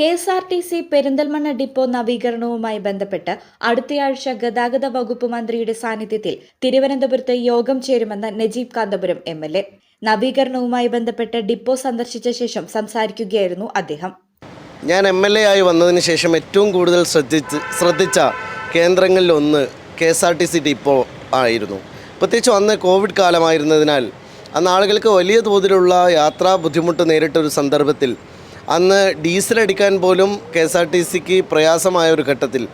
K S R T C Perinthalmanna depot നവീകരണവുമായി ബന്ധപ്പെട്ട് അടുത്തയാഴ്ച ഗതാഗത വകുപ്പ് മന്ത്രിയുടെ സാന്നിധ്യത്തിൽ തിരുവനന്തപുരത്ത് യോഗം ചേരുമെന്ന് Najeeb Kanthapuram M L A. നവീകരണവുമായി ബന്ധപ്പെട്ട് ഡിപ്പോ സന്ദർശിച്ച ശേഷം സംസാരിക്കുകയായിരുന്നു അദ്ദേഹം. ഞാൻ എം എൽ എ ആയി വന്നതിന് ശേഷം ഏറ്റവും കൂടുതൽ ശ്രദ്ധിച്ച് ശ്രദ്ധിച്ച കേന്ദ്രങ്ങളിലൊന്ന് K S R T C depot ആയിരുന്നു. പ്രത്യേകിച്ചും അന്ന് കോവിഡ് കാലമായിരുന്നതിനാൽ അന്ന് ആളുകൾക്ക് വലിയ തോതിലുള്ള യാത്രാ ബുദ്ധിമുട്ട് നേരിട്ട ഒരു സന്ദർഭത്തിൽ അന്ന് ഡീസൽ അടിക്കാൻ പോലും കെ എസ് ആർ ടി സിക്ക് പ്രയാസമായ ഒരു ഘട്ടത്തിൽ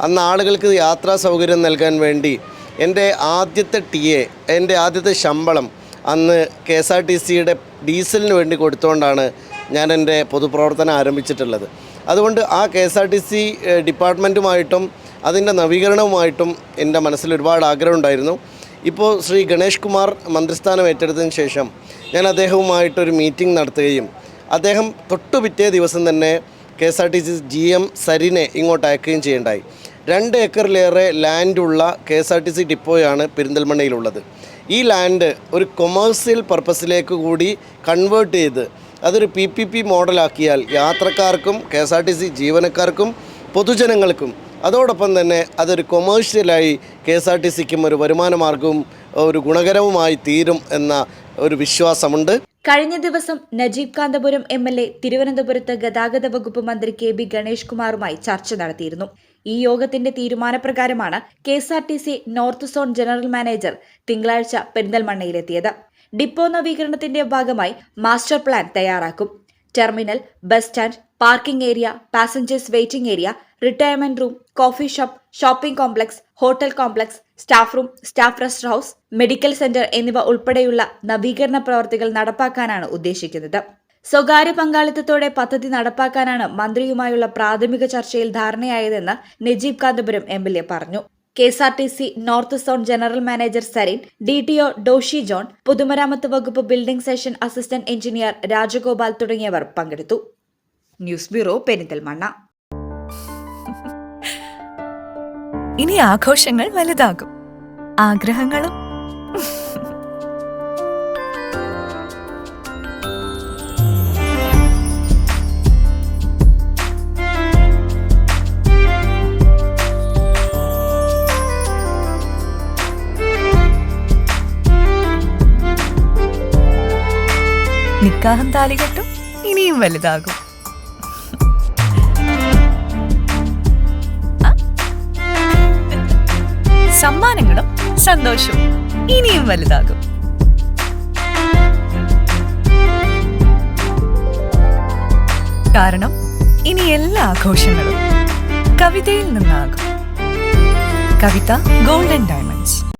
അന്ന് ആളുകൾക്ക് യാത്രാ സൗകര്യം നൽകാൻ വേണ്ടി എന്റെ ആദ്യത്തെ ടി എ എന്റെ ആദ്യത്തെ ശമ്പളം അന്ന് കെ എസ് ആർ ടി സിയുടെ ഡീസലിന് വേണ്ടി കൊടുത്തുകൊണ്ടാണ് ഞാൻ എന്റെ പൊതുപ്രവർത്തനം ആരംഭിച്ചിട്ടുള്ളത്. അതുകൊണ്ട് ആ K S R T C ഡിപ്പാർട്ട്മെന്റുമായിട്ടും അതിന്റെ നവീകരണവുമായിട്ടും എന്റെ മനസ്സിൽ ഒരുപാട് ആഗ്രഹമുണ്ടായിരുന്നു ഇപ്പോൾ ശ്രീ ഗണേഷ് കുമാർ മന്ത്രിസ്ഥാനം ഏറ്റെടുത്തതിന് ശേഷം ഞാൻ അദ്ദേഹവുമായിട്ടൊരു മീറ്റിംഗ് നടത്തുകയും അദ്ദേഹം തൊട്ടു പിറ്റേ ദിവസം തന്നെ K S R T C G M സരിനെ ഇങ്ങോട്ട് അയക്കുകയും ചെയ്യേണ്ടായി. രണ്ട് ഏക്കറിലേറെ ലാൻഡുള്ള K S R T C ഡിപ്പോയാണ് പെരിന്തൽമണ്ണയിലുള്ളത്. ഈ ലാൻഡ് ഒരു കൊമേഴ്സ്യൽ പർപ്പസിലേക്ക് കൂടി കൺവേർട്ട് ചെയ്ത് അതൊരു പി പി പി മോഡലാക്കിയാൽ യാത്രക്കാർക്കും K S R T C ജീവനക്കാർക്കും പൊതുജനങ്ങൾക്കും അതോടൊപ്പം തന്നെ അതൊരു കൊമേഴ്ഷ്യലായി കെ എസ് ആർ ടി സിക്കും ഒരു വരുമാന മാർഗവും ഒരു ഗുണകരവുമായി തീരും എന്ന ഒരു വിശ്വാസമുണ്ട്. കഴിഞ്ഞ ദിവസം Najeeb Kanthapuram M L A തിരുവനന്തപുരത്ത് ഗതാഗത വകുപ്പ് മന്ത്രി കെ ബി ഗണേഷ് കുമാറുമായി ചർച്ച നടത്തിയിരുന്നു. ഈ യോഗത്തിന്റെ തീരുമാനപ്രകാരമാണ് K S R T C north zone general manager തിങ്കളാഴ്ച പെരിന്തൽമണ്ണയിലെത്തിയത്. ഡിപ്പോ നവീകരണത്തിന്റെ ഭാഗമായി മാസ്റ്റർ പ്ലാൻ തയ്യാറാക്കും. Terminal bus stand parking area passengers waiting area retirement room coffee shop shopping complex hotel complex staff room staff rest house medical centre എന്നിവ ഉൾപ്പെടെയുള്ള നവീകരണ പ്രവർത്തികൾ നടപ്പാക്കാനാണ് ഉദ്ദേശിക്കുന്നത്. സ്വകാര്യ പങ്കാളിത്തത്തോടെ പദ്ധതി നടപ്പാക്കാനാണ് മന്ത്രിയുമായുള്ള പ്രാഥമിക ചർച്ചയിൽ ധാരണയായതെന്ന് Najeeb Kanthapuram M L A പറഞ്ഞു. K S R T C north zone general manager Sarin D T O Doshi John പൊതുമരാമത്ത് വകുപ്പ് building section assistant engineer Rajagopal തുടങ്ങിയവർ പങ്കെടുത്തു. News bureau Perinthalmanna. ഇനി ആഘോഷങ്ങൾ വലുതാകും. ആഗ്രഹങ്ങളും. നിക്കാഹം താലികെട്ടും ഇനിയും വലുതാകും. സമ്മാനങ്ങളും സന്തോഷവും ഇനിയും വലുതാകും. കാരണം ഇനി എല്ലാ ആഘോഷങ്ങളും കവിതയിൽ നിന്നാകും. Kavitha golden diamonds.